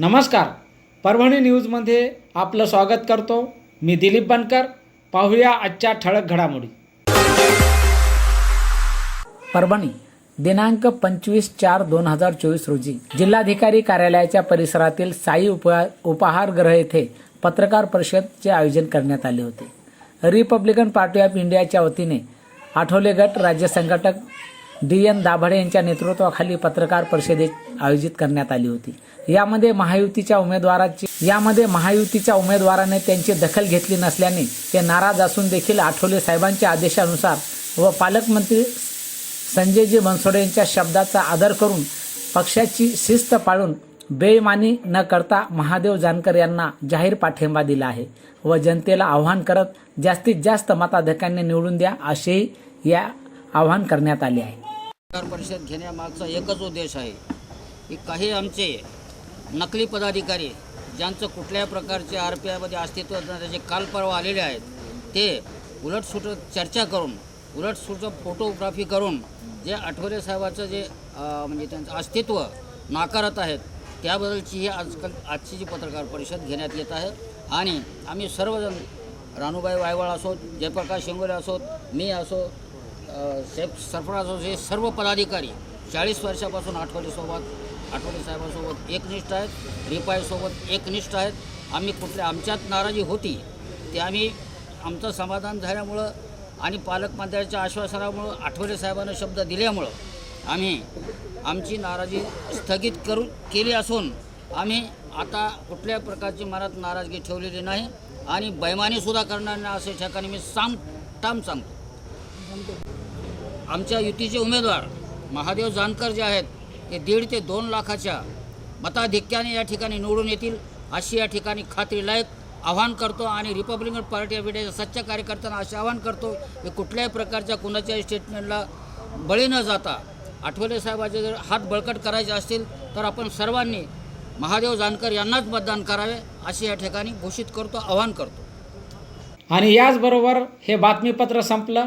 नमस्कार. परभणी न्यूजमध्ये आपलं स्वागत करतो. मी दिलीप बनकर. पाहूया आजच्या ठळक घडामोडी. परभणी दिनांक पंचवीस चार दोन हजार चोवीस रोजी जिल्हाधिकारी कार्यालयाच्या परिसरातील साई उपा उपाहारगृह येथे पत्रकार परिषदचे आयोजन करण्यात आले होते. रिपब्लिकन पार्टी ऑफ इंडियाच्या वतीने आठवले गट राज्य संघटक डी एन दाभाडे यांच्या नेतृत्वाखाली पत्रकार परिषदेत आयोजित करण्यात आली होती. यामध्ये महायुतीच्या उमेदवाराची यामध्ये महायुतीच्या उमेदवाराने त्यांची दखल घेतली नसल्याने ते नाराज असून देखील आठवले साहेबांच्या आदेशानुसार व पालकमंत्री संजयजी बनसोडे यांच्या शब्दाचा आदर करून पक्षाची शिस्त पाळून बेईमानी न करता महादेव जानकर यांना जाहीर पाठिंबा दिला आहे व जनतेला आव्हान करत जास्तीत जास्त मताधिकांनी निवडून द्या असेही या आवाहन करण्यात आले आहे. परिषद घेण्यामागचा एकच उद्देश आहे की काही आमचे नकली पदाधिकारी ज्यांचं कुठल्याही प्रकारचे आर पी आयमध्ये अस्तित्व त्याचे काल परवा आलेले आहेत ते उलटसुट चर्चा करून उलटसुट फोटोग्राफी करून जे आठवले साहेबाचं जे म्हणजे त्यांचं अस्तित्व नाकारत आहेत त्याबद्दलची ही आजकाल आजची जी पत्रकार परिषद घेण्यात येत आहे आणि आम्ही सर्वजण रानूबाई वायवळ असोत जयप्रकाश शेंगोले असोत मी असो शेफ सरफराजचे सर्व पदाधिकारी चाळीस वर्षापासून आठवलेसोबत आठवले साहेबांसोबत एकनिष्ठ आहेत रिपाईसोबत एकनिष्ठ आहेत. आम्ही कुठल्या आमच्यात नाराजी होती ते आम्ही आमचं समाधान झाल्यामुळं आणि पालकमंत्र्याच्या आश्वासनामुळं आठवले साहेबांना शब्द दिल्यामुळं आम्ही आमची नाराजी स्थगित करू केली असून आम्ही आता कुठल्याही प्रकारची मनात नाराजगी ठेवलेली नाही आणि बैमानीसुद्धा करणार नाही असे ठिकाणी मी सांग ठाम सांगतो. आमच्या युतीचे उमेदवार महादेव जानकर जे आहेत ते दीड ते दोन लाखाच्या मताधिक्याने या ठिकाणी निवडून येतील अशी या ठिकाणी खात्रीलायक आव्हान करतो आणि रिपब्लिकन पार्टी ऑफ इंडियाच्या सच्च्या कार्यकर्त्यांना असे आवाहन करतो की कुठल्याही प्रकारच्या कुणाच्याही स्टेटमेंटला बळी न जाता आठवले साहेबाचे जर हात बळकट करायचे असतील तर आपण सर्वांनी महादेव जानकर यांनाच मतदान करावे असे या ठिकाणी घोषित करतो आवाहन करतो. आणि याचबरोबर हे बातमीपत्र संपलं.